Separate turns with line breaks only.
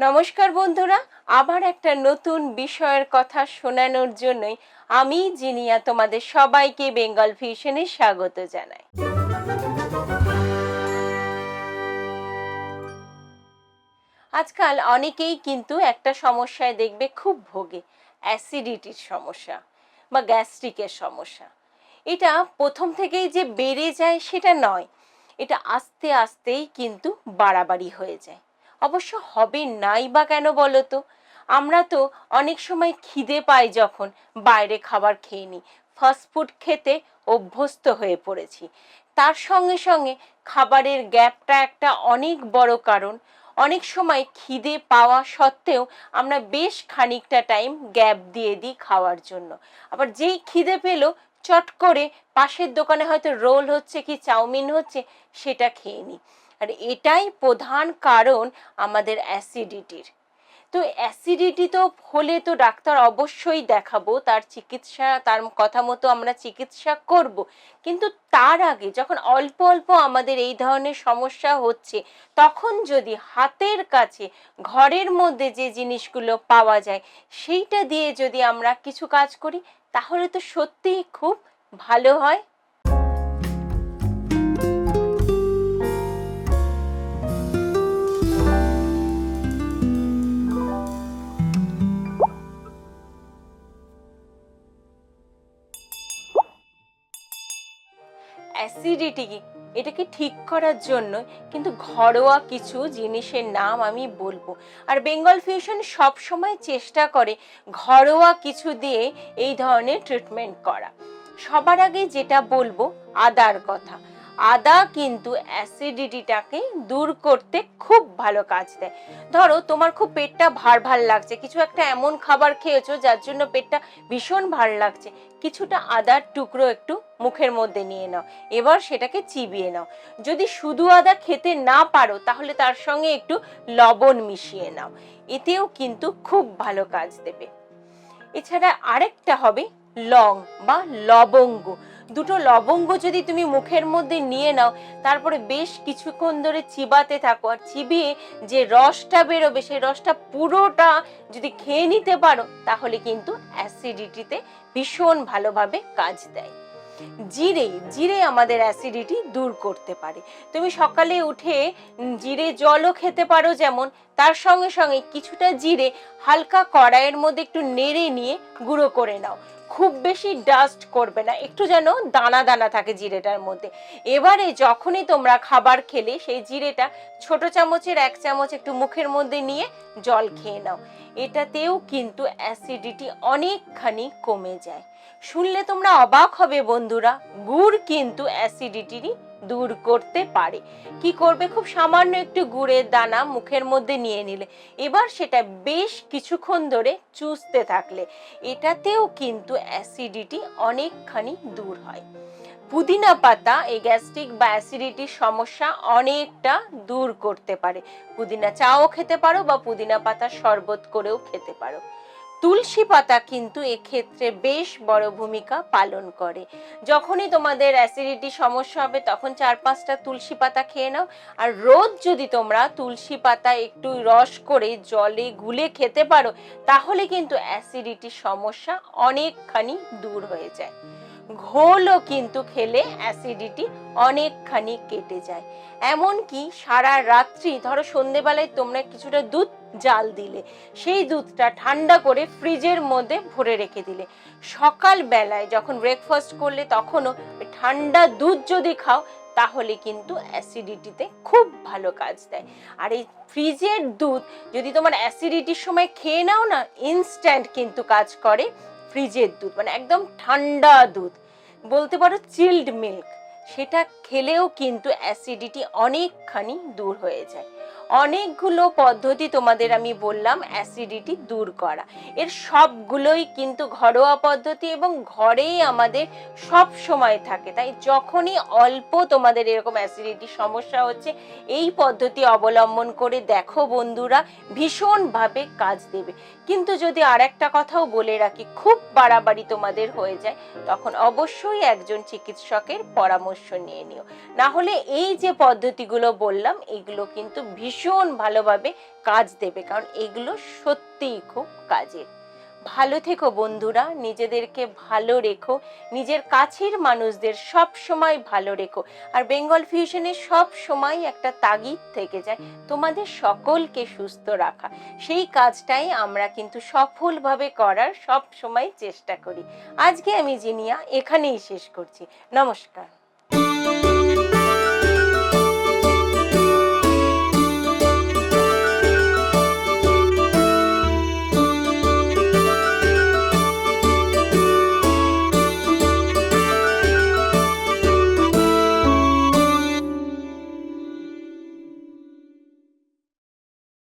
নমস্কার বন্ধুরা, আবার একটা নতুন বিষয়ের কথা শোনানোর জন্যই আমি জিনিয়া তোমাদের সবাইকে বেঙ্গল ভিশনে স্বাগত জানাই। আজকাল অনেকেই কিন্তু একটা সমস্যায় দেখবে খুব ভোগে, অ্যাসিডিটির সমস্যা বা গ্যাস্ট্রিকের সমস্যা। এটা প্রথম থেকেই যে বেড়ে যায় সেটা নয়, এটা আস্তে আস্তেই কিন্তু বাড়াবাড়ি হয়ে যায়। অবশ্য হবে নাই বা কেন বলো তো আমরা তো অনেক সময় খিদে পাই যখন বাইরে খাবার খেয়ে নিই ফাস্টফুড খেতে অভ্যস্ত হয়ে পড়েছি। তার সঙ্গে সঙ্গে খাবারের গ্যাপটা একটা অনেক বড় কারণ। অনেক সময় খিদে পাওয়া সত্ত্বেও আমরা বেশ খানিকটা টাইম গ্যাপ দিয়ে দিই খাওয়ার জন্য। আবার যেই খিদে পেল চট করে পাশের দোকানে হয়তো রোল হচ্ছে কি চাউমিন হচ্ছে, সেটা খেয়ে নিই আর এটাই প্রধান কারণ আমাদের অ্যাসিডিটির তো অ্যাসিডিটি তো হলে তো ডাক্তার অবশ্যই দেখাবো, তার চিকিৎসা, তার কথা মতো আমরা চিকিৎসা করব। কিন্তু তার আগে যখন অল্প অল্প আমাদের এই ধরনের সমস্যা হচ্ছে, তখন যদি হাতের কাছে, ঘরের মধ্যে যে জিনিসগুলো পাওয়া যায়, সেইটা দিয়ে যদি আমরা কিছু কাজ করি, তাহলে তো সত্যিই খুব ভালো হয়। অ্যাসিডিটি এটাকে ঠিক করার জন্য? কিন্তু ঘরোয়া কিছু জিনিসের নাম আমি বলব। আর বেঙ্গল ফিউশন সব সময় চেষ্টা করে ঘরোয়া কিছু দিয়ে এই ধরনের ট্রিটমেন্ট করা। সবার আগে যেটা বলব, আদার কথা। আদা কিন্তু অ্যাসিডিটিটাকে দূর করতে খুব ভালো কাজ দেয়। ধরো, তোমার খুব পেটটা ভার ভার লাগছে, কিছু একটা এমন খাবার খেয়েছো যার জন্য পেটটা ভীষণ ভার লাগছে, কিছুটা আদার টুকরো একটু মুখের মধ্যে নিয়ে নাও, এবার সেটাকে চিবিয়ে নাও। যদি শুধু আদা খেতে না পারো, তাহলে তার সঙ্গে একটু লবণ মিশিয়ে নাও, এতেও কিন্তু খুব ভালো কাজ দেবে। এছাড়া আরেকটা হবে লং বা লবঙ্গ। দুটো লবঙ্গ যদি তুমি মুখের মধ্যে নিয়ে নাও, তারপরে বেশ কিছুক্ষণ ধরে চিবাতে থাকো। আর চিবিয়ে যে রসটা বেরোবে, সেই রসটা পুরোটা যদি খেয়ে নিতে পারো, তাহলে কিন্তু অ্যাসিডিটিতে ভীষণ ভালোভাবে কাজ দেয়। জিরে জিরে আমাদের অ্যাসিডিটি দূর করতে পারে। তুমি সকালে উঠে জিরে জলও খেতে পারো যেমন, তার সঙ্গে সঙ্গে কিছুটা জিরে হালকা কড়াইয়ের মধ্যে একটু নেড়ে নিয়ে গুঁড়ো করে নাও। খুব বেশি ডাস্ট করবে না, একটু যেন দানা দানা থাকে জিরেটার মধ্যে। এবারে যখনই তোমরা খাবার খেলে, সেই জিরেটা ছোট চামচের এক চামচ একটু মুখের মধ্যে নিয়ে জল খেয়ে নাও। এটাতেও কিন্তু অ্যাসিডিটি অনেকখানি কমে যায়। শুনলে তোমরা অবাক হবে বন্ধুরা। গুড় কিন্তু অ্যাসিডিটিরই দূর করতে পারে। কি করবে? খুব সামান্য একটু গুড়ের দানা মুখের মধ্যে নিয়ে নিলে। এবার সেটা বেশ কিছুক্ষণ ধরে চুষতে থাকলে, এটাতেও কিন্তু অ্যাসিডিটি অনেকখানি দূর হয়। পুদিনা পাতা এই গ্যাস্ট্রিক বা অ্যাসিডিটির সমস্যা অনেকটা দূর করতে পারে। পুদিনা চাও খেতে পারো বা পুদিনা পাতা শরবত করেও খেতে পারো। তুলসী পাতা কিন্তু এক্ষেত্রে বেশ বড় ভূমিকা পালন করে। যখনই তোমাদের অ্যাসিডিটি সমস্যা হবে, তখন চার পাঁচটা তুলসী পাতা খেয়ে নাও। আর রোজ যদি তোমরা তুলসী পাতা একটু রস করে জলে গুলে খেতে পারো, তাহলে কিন্তু অ্যাসিডিটির সমস্যা অনেকখানি দূর হয়ে যায়। ঘোলও কিন্তু খেলে অ্যাসিডিটি অনেকখানি কেটে যায়। এমনকি সারা রাত্রি, ধরো সন্ধেবেলায় তোমরা কিছুটা দুধ জাল দিলে। সেই দুধটা ঠান্ডা করে ফ্রিজের মধ্যে ভরে রেখে দিলে। সকাল বেলায় যখন ব্রেকফাস্ট করলে তখনও ঠান্ডা দুধ যদি খাও, তাহলে কিন্তু অ্যাসিডিটিতে খুব ভালো কাজ দেয়। আর এই ফ্রিজের দুধ যদি তোমার অ্যাসিডিটির সময় খেয়ে নাও না ইনস্ট্যান্ট কিন্তু কাজ করে ফ্রিজের দুধ মানে একদম ঠান্ডা দুধ। বলতে পারো চিল্ড মিল্ক সেটা খেলেও কিন্তু অ্যাসিডিটি অনেকখানি দূর হয়ে যায়। অনেকগুলো পদ্ধতি তোমাদের আমি বললাম অ্যাসিডিটি দূর করা। এর সবগুলোই কিন্তু ঘরোয়া পদ্ধতি এবং ঘরেই আমাদের সব সময় থাকে। তাই যখনই অল্প তোমাদের এরকম অ্যাসিডিটি সমস্যা হচ্ছে, এই পদ্ধতি অবলম্বন করে দেখো বন্ধুরা, ভীষণভাবে কাজ দেবে। কিন্তু যদি আর একটা কথাও বলে রাখি, খুব বাড়াবাড়ি তোমাদের হয়ে যায়, তখন অবশ্যই একজন চিকিৎসকের পরামর্শ নিয়ে নিও। না হলে এই যে পদ্ধতিগুলো বললাম, এগুলো কিন্তু ভীষণ ভীষণ ভালোভাবে কাজ দেবে, কারণ এগুলো সত্যিই খুব কাজের। ভালো থেকো বন্ধুরা, নিজেদেরকে ভালো রেখো, নিজের কাছের মানুষদের সব সময় ভালো রেখো। আর বেঙ্গল ফিউশনে সব সময় একটা তাগিদ থেকে যায়, তোমাদের সকলকে সুস্থ রাখা। সেই কাজটাই আমরা কিন্তু সফলভাবে করার সব সময় চেষ্টা করি। আজকে আমি জিনিয়া, এখানেই শেষ করছি। নমস্কার।